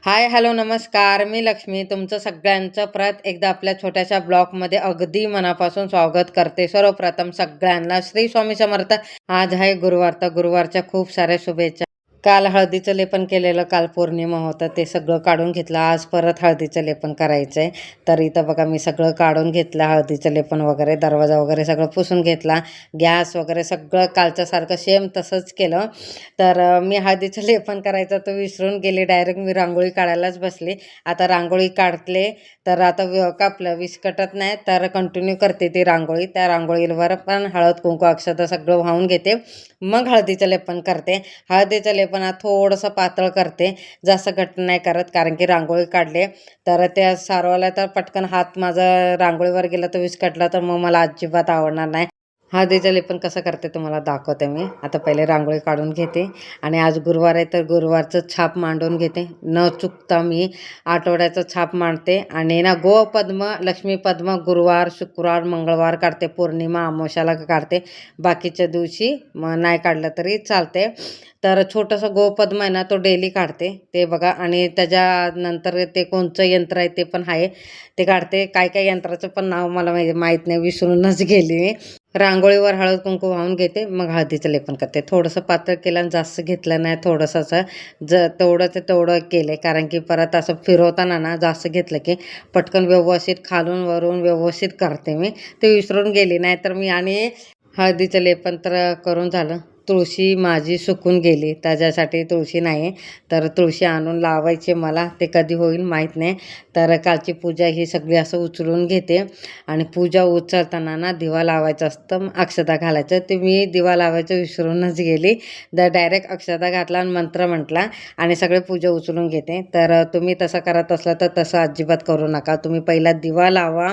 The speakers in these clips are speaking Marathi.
हाय हॅलो नमस्कार. मी लक्ष्मी. तुमचं सगळ्यांचं परत एकदा आपल्या छोट्याशा ब्लॉगमध्ये अगदी मनापासून स्वागत करते. सर्वप्रथम सगळ्यांना श्री स्वामी समर्थ. आज आहे गुरुवार. तर गुरुवारच्या खूप साऱ्या शुभेच्छा. काल हळदीचं लेपन केलेलं काल पौर्णिमा होतं ते सगळं काढून घेतलं. आज परत हळदीचं लेपन करायचं आहे तर इथं बघा मी सगळं काढून घेतलं हळदीचं लेपन वगैरे दरवाजा वगैरे सगळं पुसून घेतला. गॅस वगैरे सगळं कालच्यासारखं सेम तसंच केलं. तर मी हळदीचं लेपन करायचं तर विसरून गेले. डायरेक्ट मी रांगोळी काढायलाच बसले. आता रांगोळी काढले तर आता व्य- कापलं. विस्कटत नाही तर कंटिन्यू करते ती रांगोळी. त्या रांगोळीवर पण हळद कुंकू अक्षता सगळं वाहून घेते. मग हळदीचं लेपन करते. हळदीचं लेपनात थोडंसं पातळ करते. जास्त घट्ट नाही करत कारण की रांगोळी काढले. तर त्या सारवाला तर पटकन हात माझा रांगोळीवर गेला तर विस्कटला तर मग मला अजिबात आवडणार नाही. हळदीचं लेपन कसं करते तुम्हाला दाखवते मी. आता पहिले रांगोळी काढून घेते आणि आज गुरुवार आहे तर गुरुवारचं छाप मांडून घेते. न चुकता मी आठवड्याचं छाप मांडते आणि ना गो पद्म लक्ष्मी पद्म गुरुवार शुक्रवार मंगळवार काढते. पौर्णिमा अमावश्याला काढते. बाकीच्या दिवशी मग नाही काढलं तरी चालते. तर छोटंसं गोपद्म आहे ना तो डेली काढते. ते बघा आणि त्याच्यानंतर ते कोणचं यंत्र आहे ते पण आहे. ते काढते. काय काय यंत्राचं पण नाव मला माहिती माहीत नाही. विसरूनच गेली मी. रांगोळीवर हळद कुंकू वाहून घेते मग हळदीचं लेपन करते. थोडंसं पातळ केलं आणि जास्त घेतलं नाही थोडंसं असं ज तेवढं ते तेवढं केले. कारण की परत असं फिरवताना ना जास्त घेतलं की पटकन व्यवस्थित खालून वरून व्यवस्थित करते मी. ते विसरून गेली. नाही तर मी आणि हळदीचं लेपन तर करून झालं. तुळशी माझी सुकून गेली. त्याच्यासाठी तुळशी नाही. तर तुळशी आणून लावायची मला. ते कधी होईल माहीत नाही. तर कालची पूजा ही सगळी असं उचलून घेते. आणि पूजा उचलताना ना दिवा लावायचं असतं. अक्षता घालायचं. ते मी दिवा लावायचं विसरूनच गेली. तर डायरेक्ट अक्षता घातला आणि मंत्र म्हटला. आणि सगळे पूजा उचलून घेते. तर तुम्ही तसं करत असलं तर तसं अजिबात करू नका. तुम्ही पहिला दिवा लावा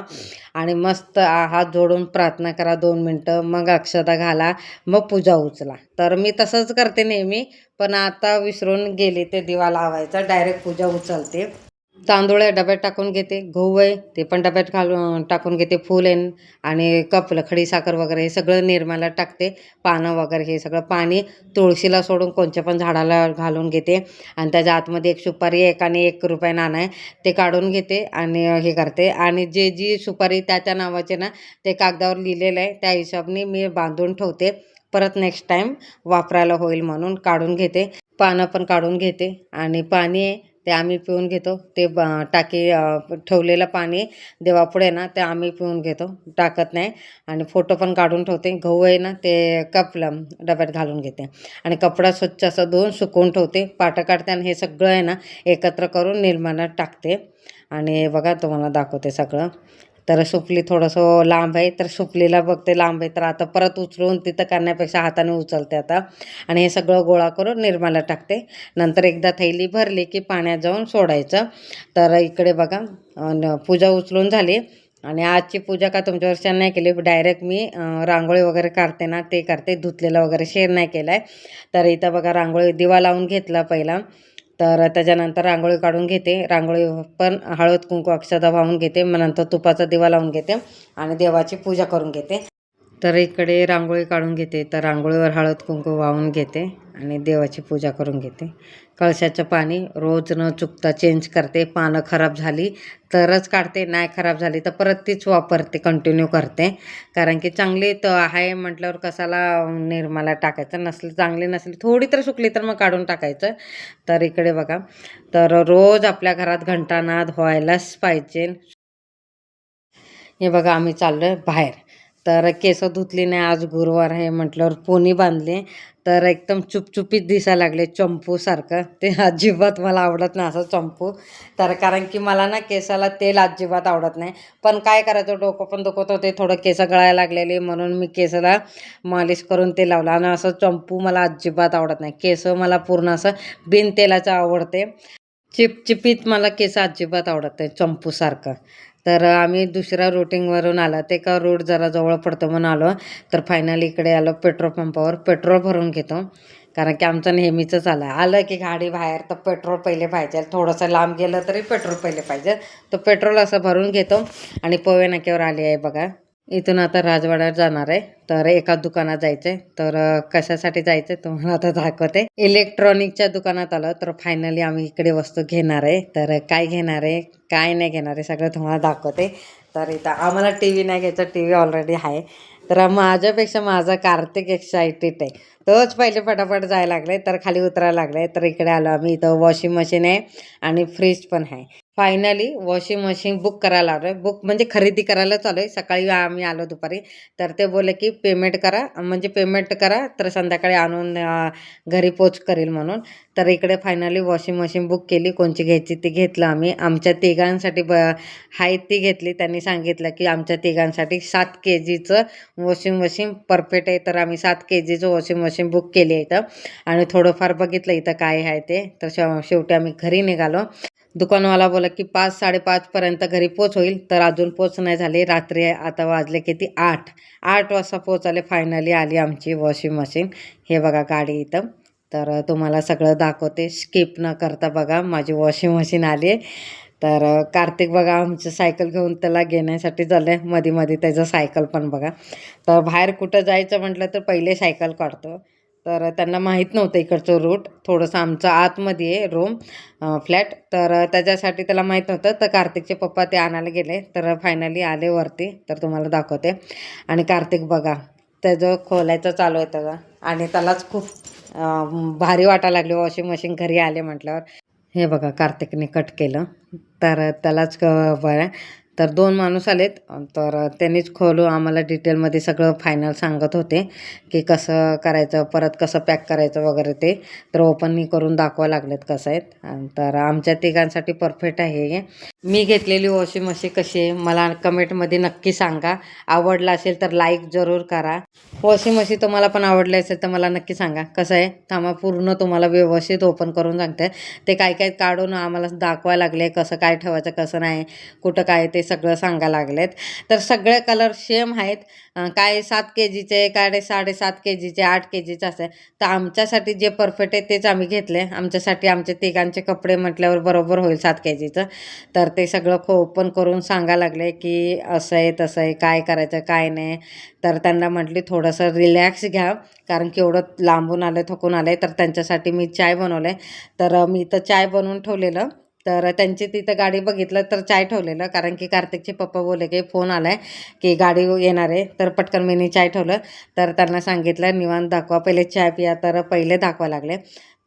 आणि मस्त हात जोडून प्रार्थना करा दोन मिनटं. मग अक्षता घाला. मग पूजा उचला. तर मी तसंच करते नेहमी पण आता विसरून गेले ते दिवा लावायचा डायरेक्ट पूजा उचलते. तांदूळ आहे डब्यात टाकून घेते. गहू आहे ते पण डब्यात घालून टाकून घेते फूल आहे आणि कप लखडी साखर वगैरे हे सगळं निर्माला टाकते. पानं वगैरे हे सगळं पाणी तुळशीला सोडून कोणत्या पण झाडाला घालून घेते. आणि त्याच्या आतमध्ये एक सुपारी एक आणि एक रुपये नाणं आहे ते काढून घेते आणि हे करते. आणि जे जी सुपारी त्या त्या नावाचे ना ते कागदावर लिहिलेलं आहे त्या हिशोबाने मी बांधून ठेवते. परत नेक्स्ट टाईम वापरायला होईल म्हणून काढून घेते. पानं पण काढून घेते आणि पाणी आहे ते आम्ही पिऊन घेतो. ते टाकी ठेवलेलं पाणी देवापुढे ना ते आम्ही पिऊन घेतो. टाकत नाही आणि फोटो पण काढून ठेवते. गहू आहे ना ते कपलं डब्यात घालून घेते. आणि कपडा स्वच्छ असं धुवून सुकवून ठेवते. पाटं काढते आणि हे सगळं आहे ना एकत्र करून निर्माणात टाकते. आणि बघा तुम्हाला दाखवते सगळं. तर सुपली थोडंसं लांब आहे. तर सुपलीला बघते लांब आहे. तर आता परत उचलून तिथं करण्यापेक्षा हाताने उचलते आता. आणि हे सगळं गोळा करून निर्माला टाकते. नंतर एकदा थैली भरली की पाण्यात जाऊन सोडायचं. तर इकडे बघा पूजा उचलून झाली. आणि आजची पूजा का तुमच्या वर्षांनी नाही केली. डायरेक्ट मी रांगोळी वगैरे काढते ना ते करते. धुतलेलं वगैरे शेर नाही केला आहे तर इथं बघा रांगोळी दिवा लावून घेतला पहिला. तर त्याच्यानंतर रांगोळी काढून घेते. रांगोळी पण हळद कुंकू अक्षता वाहून घेते. मग नंतर तुपाचा दिवा लावून घेते आणि देवाची पूजा करून घेते. तर इकडे रांगोळी काढून घेते. तर रांगोळीवर हळद कुंकू वाहून घेते. आणि देवाची पूजा करून घेते. कळशाचं पाणी रोज न चुकता चेंज करते पानं खराब झाली तरच काढते नाही खराब झाली तर परत तीच वापरते कंटिन्यू करते. कारण की चांगली तर आहे म्हटल्यावर कसाला निर्माला टाकायचं? नसली चांगली नसली थोडी तर सुकली तर मग काढून टाकायचं. तर इकडे बघा तर रोज आपल्या घरात घंटानाद व्हायलाच पाहिजे. हे बघा आम्ही चाललो आहे बाहेर. तर केस धुतली नाही आज गुरुवार आहे म्हटल्यावर पोनी बांधले. तर एकदम चुपचुपीत दिसायला लागले चंपूसारखं ते अजिबात मला आवडत नाही असं चंपू. तर कारण की मला ना केसाला तेल अजिबात आवडत नाही. पण काय करायचं डोकं पण दुखत होते थोडं केस गळायला लागलेले. म्हणून मी केसाला मालिश करून ते लावलं. आणि असं चंपू मला अजिबात आवडत नाही. केस मला पूर्ण असं बिन तेलाचं आवडते. चिपचिपीत मला केस अजिबात आवडत नाही चंपूसारखं तर आम्ही दुसऱ्या रुटिंगवरून आला. ते का रोड जरा जवळ पडतो म्हणून आलो. तर फायनली इकडे आलो पेट्रोल पंपावर पेट्रोल भरून घेतो. कारण की आमचं नेहमीचंच आलं आलं की गाडी बाहेर तर पेट्रोल पहिले पाहिजे. थोडंसं लांब गेलं तरी पेट्रोल पहिले पाहिजे. तर पेट्रोल असं भरून घेतो. आणि पोवे नाक्यावर आली आहे बघा. इथून आता राजवाड्यात जाणार आहे. तर एका दुकानात जायचंय. तर कशासाठी जायचंय तुम्हाला आता दाखवते. इलेक्ट्रॉनिकच्या दुकानात आलं तर फायनली आम्ही इकडे वस्तू घेणार आहे. तर काय घेणार आहे काय नाही घेणार आहे सगळं तुम्हाला दाखवते. तर इथं आम्हाला टी व्ही नाही घ्यायचा टी व्ही ऑलरेडी आहे. तर माझ्यापेक्षा माझा कार्तिक एक्सायटेड आहे. तोच पहिले फटाफट जायला लागले तर खाली उतरायला लागले. तर इकडे आलो आम्ही. इथं वॉशिंग मशीन आहे आणि फ्रीज पण आहे. फायनली वॉशिंग मशीन बुक करायला आलो आहे बुक म्हणजे खरेदी करायला चालू आहे सकाळी आम्ही आलो दुपारी. तर ते बोलले की पेमेंट करा. म्हणजे पेमेंट करा तर संध्याकाळी आणून घरी पोच करेल म्हणून. तर इकडे फायनली वॉशिंग मशीन बुक केली. कोणची घ्यायची ती घेतलं आम्ही. आमच्या तिघांसाठी ब आहे ती घेतली. त्यांनी सांगितलं की आमच्या तिघांसाठी सात के जीचं वॉशिंग मशीन परफेक्ट आहे. तर आम्ही सात के जीचं वॉशिंग मशीन बुक केली आहे इथं. आणि थोडंफार बघितलं इथं काय आहे ते. तर शेवटी आम्ही घरी निघालो. दुकानवाला बोला की पाच साडेपाचपर्यंत घरी पोच होईल तर अजून पोच नाही झाली. रात्री आता वाजले किती? आठ. आठ वाजता पोच आले फायनली आली आमची वॉशिंग मशीन हे बघा गाडी इथं. तर तुम्हाला सगळं दाखवते. स्किप न करता बघा माझी वॉशिंग मशीन आली आहे तर कार्तिक बघा आमचं सायकल घेऊन त्याला घेण्यासाठी झालं आहे मध्ये मध्ये त्याचं सायकल पण बघा. तर बाहेर कुठं जायचं म्हटलं तर पहिले सायकल काढतो. तर त्यांना माहीत नव्हतं इकडचं रूट थोडंसं आमचं आतमध्ये आहे रूम फ्लॅट तर त्याच्यासाठी त्याला माहीत नव्हतं. तर कार्तिकचे पप्पा ते आणायला गेले. तर फायनली आले वरती. तर तुम्हाला दाखवते. आणि कार्तिक बघा त्याचं खोलायचं चालू आहे त्याचा. आणि त्यालाच खूप भारी वाटायला लागली. वॉशिंग मशीन घरी आले म्हटल्यावर. हे बघा कार्तिकने कट केलं. तर त्यालाच क- बरं. तर दोन माणूस आलेत. तर त्यांनीच खोलू आम्हाला डिटेलमध्ये सगळं फायनल सांगत होते की कसं करायचं परत कसं पॅक करायचं वगैरे ते. तर ओपननी करून दाखवा लागलेत कसं आहेत. आणि तर आमच्या तिघांसाठी परफेक्ट आहे हे. मी घेतलेली वॉशिंग मशीन कशी आहे मला कमेंटमध्ये नक्की सांगा. आवडलं असेल तर लाईक जरूर करा. वॉशिंग मशीन तुम्हाला पण आवडली असेल तर मला नक्की सांगा. कसं आहे? थांबा पूर्ण तुम्हाला व्यवस्थित ओपन करून सांगते. ते काय काय काढून आम्हाला दाखवायला लागले कसं काय ठेवायचं कसं नाही कुठं काय ते सगळं सांगायला लागलेत. तर सगळे कलर सेम आहेत. काय सात के जीचे काय साडेसात के जीचे आठ के जीचे असे. तर आमच्यासाठी जे परफेक्ट आहे तेच आम्ही घेतले. आमच्यासाठी आमचे तिघांचे कपडे म्हटल्यावर बरोबर होईल सात के जीचं तर ते सगळं खो ओपन करून सांगायला लागले की असं आहे तसं आहे काय करायचं काय नाही. तर त्यांना म्हटली थोडंसं रिलॅक्स घ्या. कारण की एवढं लांबून आलं थकून आलं तर त्यांच्यासाठी मी चाय बनवलं तर मी तर चाय बनवून ठेवलेलं. तर त्यांची तिथं गाडी बघितलं तर चाय ठेवलेलं. कारण की कार्तिकचे पप्पा बोलले की फोन आला आहे की गाडी येणार आहे. तर पटकन मीनी चाय ठेवलं. तर त्यांना सांगितलं निवांत दाखवा. पहिले चाय पिया. तर पहिले दाखवा लागले.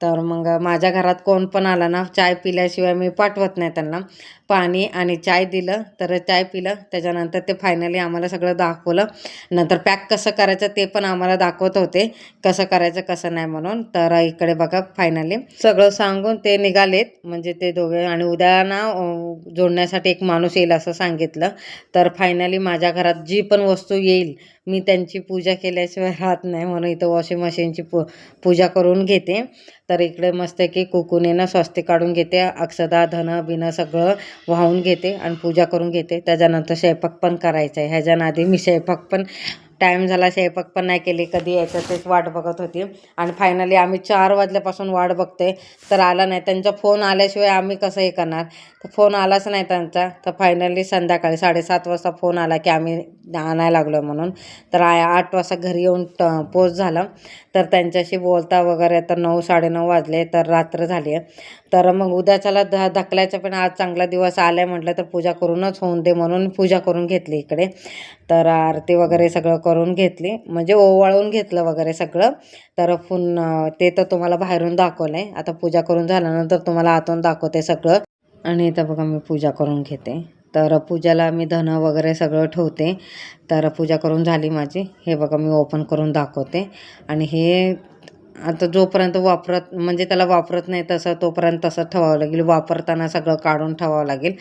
तर मग माझ्या घरात कोण पण आला ना चाय पिल्याशिवाय मी पाठवत नाही त्यांना. पाणी आणि चाय दिलं तर चाय पिलं. त्याच्यानंतर ते फायनली आम्हाला सगळं दाखवलं. नंतर पॅक कसं करायचं ते पण आम्हाला दाखवत होते. कसं करायचं कसं नाही म्हणून. तर इकडे बघा फायनली सगळं सांगून ते निघालेत. म्हणजे ते दोघे आणि उद्या ना जोडण्यासाठी एक माणूस येईल असं सांगितलं. तर फायनली माझ्या घरात जी पण वस्तू येईल मी त्यांची पूजा केल्याशिवाय राहत नाही म्हणून इथं वॉशिंग मशीनची पू पूजा करून घेते. तर इकडे मस्त की कुकुनेनं स्वस्ती काढून घेते अक्षदा धन बिनं सगळं वाहून घेते आणि पूजा करून घेते. त्याच्यानंतर स्वयंपाक पण करायचा आहे. ह्याच्या आधी मी स्वयंपाक पण टाईम झाला स्वयंपाक पण नाही केली कधी यायचं तेच वाट बघत होती. आणि फायनली आम्ही चार वाजल्यापासून वाट बघते तर आला नाही. त्यांचा फोन आल्याशिवाय आम्ही कसं हे करणार? तर फोन आलाच नाही त्यांचा. तर फायनली संध्याकाळी साडेसात वाजता फोन आला की आम्ही आणायला लागलो म्हणून. तर आ- आठ वाजता घरी येऊन ट पोच झालं. तर त्यांच्याशी बोलता वगैरे तर नऊ साडेनऊ वाजले. तर रात्र झाली आहे तर मग उद्याच्याला ध ढकलायचं पण आज चांगला दिवस आला आहे म्हटलं तर पूजा करूनच होऊन दे म्हणून पूजा करून घेतली इकडे. तर आरती वगैरे सगळं करून घेतली. म्हणजे ओवाळून घेतलं वगैरे सगळं. तर फुन ते तर तुम्हाला बाहेरून दाखवलं आहे आता पूजा करून झाल्यानंतर तुम्हाला आतून दाखवते सगळं. आणि इथं बघा मी पूजा करून घेते. तर पूजाला मी धनं वगैरे सगळं ठेवते. तर पूजा करून झाली माझी. हे बघा मी ओपन करून दाखवते. आणि हे आता जोपर्यंत वापरत म्हणजे त्याला वापरत नाही तसं तोपर्यंत तसं ठेवावं लागेल. वापरताना सगळं काढून ठेवावं लागेल.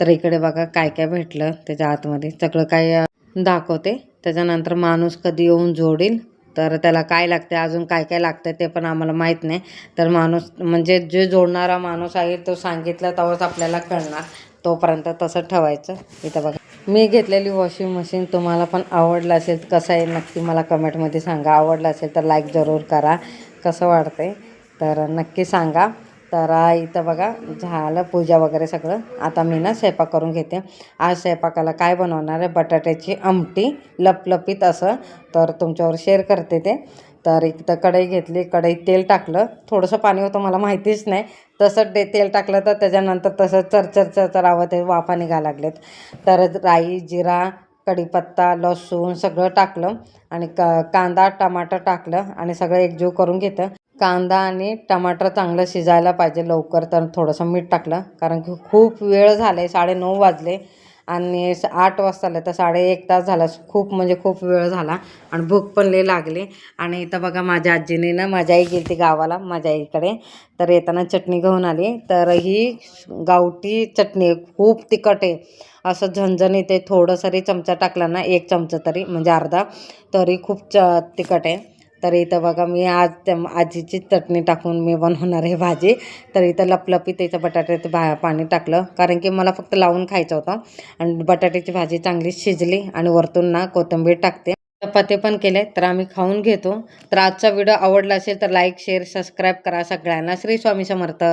तर इकडे बघा काय काय भेटलं त्याच्या आतमध्ये. सगळं काय दाखवते. त्याच्यानंतर माणूस कधी येऊन जोडील तर त्याला काय लागते अजून काय काय लागतं ते पण आम्हाला माहीत नाही. तर माणूस म्हणजे जे जोडणारा माणूस आहे तो सांगितलं तेव्हाच आपल्याला कळणार. तोपर्यंत तसं ठेवायचं. इथं बघा. मी घेतलेली वॉशिंग मशीन तुम्हाला पण आवडलं असेल कसं आहे नक्की मला कमेंटमध्ये सांगा. आवडलं असेल तर लाईक जरूर करा. कसं वाटतंय तर नक्की सांगा. तर इथं बघा झालं पूजा वगैरे सगळं. आता मी ना स्वयंपाक करून घेते. आज स्वयंपाकाला काय बनवणार आहे? बटाट्याची आमटी लपलपीत असं. तर तुमच्यावर शेअर करते ते. तर इथं कढई घेतली कढईत तेल टाकलं. थोडंसं पाणी होतं मला माहितीच नाही. तसं ते तेल टाकलं तर त्याच्यानंतर तसं चरचर चरचर आवाज ते वाफा निघा लागलेत. तर राई जिरा कढीपत्ता लसूण सगळं टाकलं आणि क कांदा टमाटर टाकलं आणि सगळं एकजीव करून घेतं कांदा आणि टमाटर चांगलं शिजायला पाहिजे लवकर तर थोडंसं मीठ टाकलं. कारण की खूप वेळ झाले साडेनऊ वाजले. आणि आठ वाजता आलं तर साडे एक तास झाला. खूप म्हणजे खूप वेळ झाला. आणि भूक पण लई लागली. आणि इथं बघा माझ्या आजीने ना माझ्या आई गेली गावाला माझ्या आईकडे. तर येताना चटणी घेऊन आली. तर ही गावठी चटणी खूप तिखट आहे. असं झणझणीत ते थोडंसरी चमचा टाकला ना एक चमचा तरी म्हणजे अर्धा तरी खूप च तिखट आहे. तर इथं बघा मी आज त्या आजीची चटणी टाकून मी बनवणार आहे भाजी. तर इथं लपलपी त्याचं बटाट्याचं भा पाणी टाकलं. कारण की मला फक्त लावून खायचं होतं. आणि बटाट्याची भाजी चांगली शिजली आणि वरतून ना कोथिंबीर टाकते. चपाती पण केले तर आम्ही खाऊन घेतो. तर आजचा व्हिडिओ आवडला असेल तर लाईक शेअर सबस्क्राईब करा सगळ्यांना. श्री स्वामी समर्थ.